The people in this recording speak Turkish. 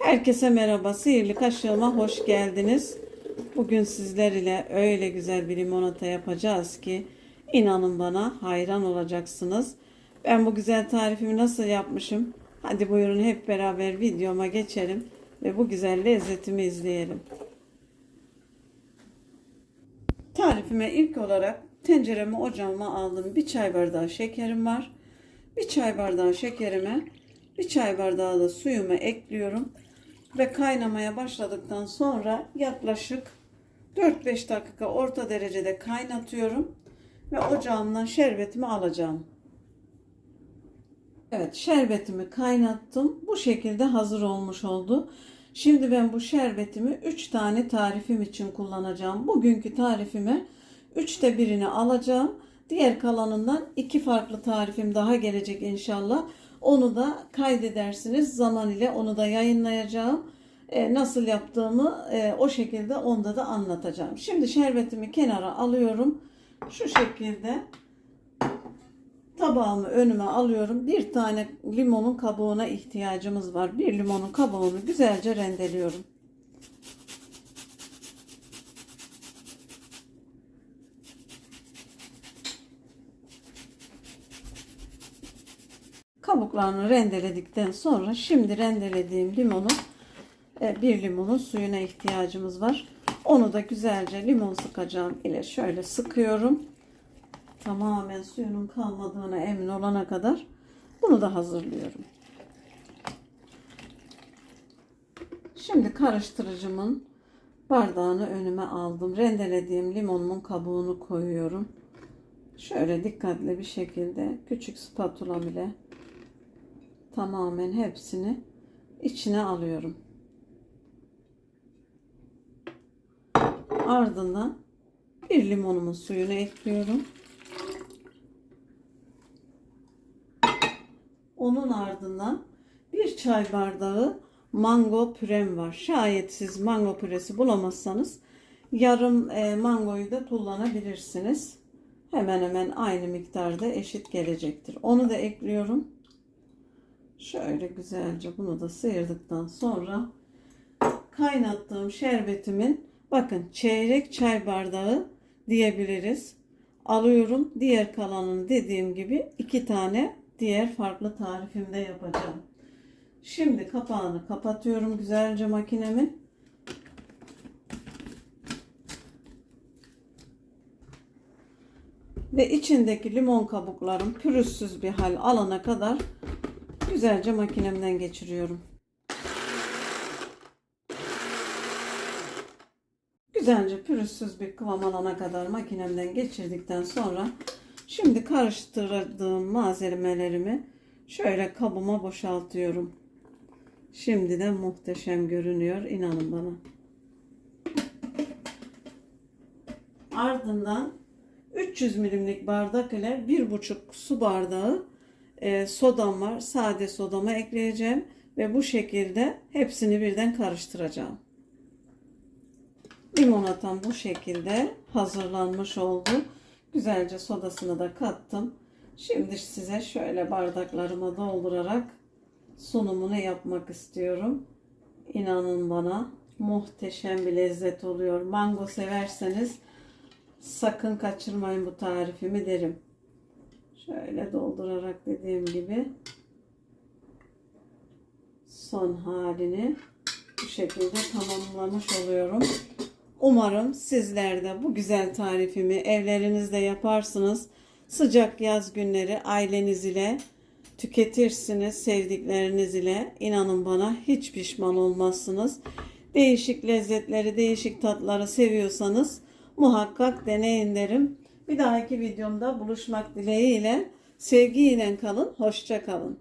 Herkese merhaba. Sihirli kaşığıma hoş geldiniz. Bugün sizler ile öyle güzel bir limonata yapacağız ki inanın bana hayran olacaksınız. Ben bu güzel tarifimi nasıl yapmışım? Hadi buyurun hep beraber videoma geçelim ve bu güzel lezzetimi izleyelim. Tarifime ilk olarak tenceremi ocağıma aldım. Bir çay bardağı şekerim var. Bir çay bardağı şekerime bir çay bardağı da suyumu ekliyorum. Ve kaynamaya başladıktan sonra yaklaşık 4-5 dakika orta derecede kaynatıyorum. Ve ocağımdan şerbetimi alacağım. Evet şerbetimi kaynattım. Bu şekilde hazır olmuş oldu. Şimdi ben bu şerbetimi 3 tane tarifim için kullanacağım. Bugünkü tarifime 3'te birini alacağım. Diğer kalanından iki farklı tarifim daha gelecek inşallah. Onu da kaydedersiniz. Zaman ile onu da yayınlayacağım. E, nasıl yaptığımı e, o şekilde onda da anlatacağım. Şimdi şerbetimi kenara alıyorum. Şu şekilde tabağımı önüme alıyorum. Bir tane limonun kabuğuna ihtiyacımız var. Bir limonun kabuğunu güzelce rendeliyorum. Kabuklarını rendeledikten sonra şimdi rendelediğim limonu e, bir limonun suyuna ihtiyacımız var. Onu da güzelce limon sıkacağım ile şöyle sıkıyorum. Tamamen suyunun kalmadığına emin olana kadar bunu da hazırlıyorum. Şimdi karıştırıcımın bardağını önüme aldım. Rendelediğim limonumun kabuğunu koyuyorum. Şöyle dikkatli bir şekilde küçük spatula ile tamamen hepsini içine alıyorum. Ardından bir limonumun suyunu ekliyorum. Onun ardından bir çay bardağı mango pürem var. Şayet siz mango püresi bulamazsanız yarım e, mangoyu da kullanabilirsiniz. Hemen hemen aynı miktarda eşit gelecektir. Onu da ekliyorum. Şöyle güzelce bunu da sıyırdıktan sonra kaynattığım şerbetimin bakın çeyrek çay bardağı diyebiliriz. Alıyorum. Diğer kalanını dediğim gibi iki tane diğer farklı tarifimde yapacağım. Şimdi kapağını kapatıyorum güzelce makinemin. Ve içindeki limon kabuklarım pürüzsüz bir hal alana kadar güzelce makinemden geçiriyorum. Güzelce pürüzsüz bir kıvam alana kadar makinemden geçirdikten sonra şimdi karıştırdığım malzemelerimi şöyle kabıma boşaltıyorum. Şimdi de muhteşem görünüyor inanın bana. Ardından 300 milimlik bardak ile 1,5 su bardağı e, sodam var. Sade sodamı ekleyeceğim ve bu şekilde hepsini birden karıştıracağım. Limonatam bu şekilde hazırlanmış oldu. Güzelce sodasını da kattım. Şimdi size şöyle bardaklarıma doldurarak sunumunu yapmak istiyorum. İnanın bana muhteşem bir lezzet oluyor. Mango severseniz sakın kaçırmayın bu tarifimi derim. Şöyle doldurarak dediğim gibi son halini bu şekilde tamamlamış oluyorum. Umarım sizler de bu güzel tarifimi evlerinizde yaparsınız. Sıcak yaz günleri aileniz ile tüketirsiniz sevdikleriniz ile. İnanın bana hiç pişman olmazsınız. Değişik lezzetleri, değişik tatları seviyorsanız muhakkak deneyin derim. Bir dahaki videomda buluşmak dileğiyle sevgiyle kalın, hoşça kalın.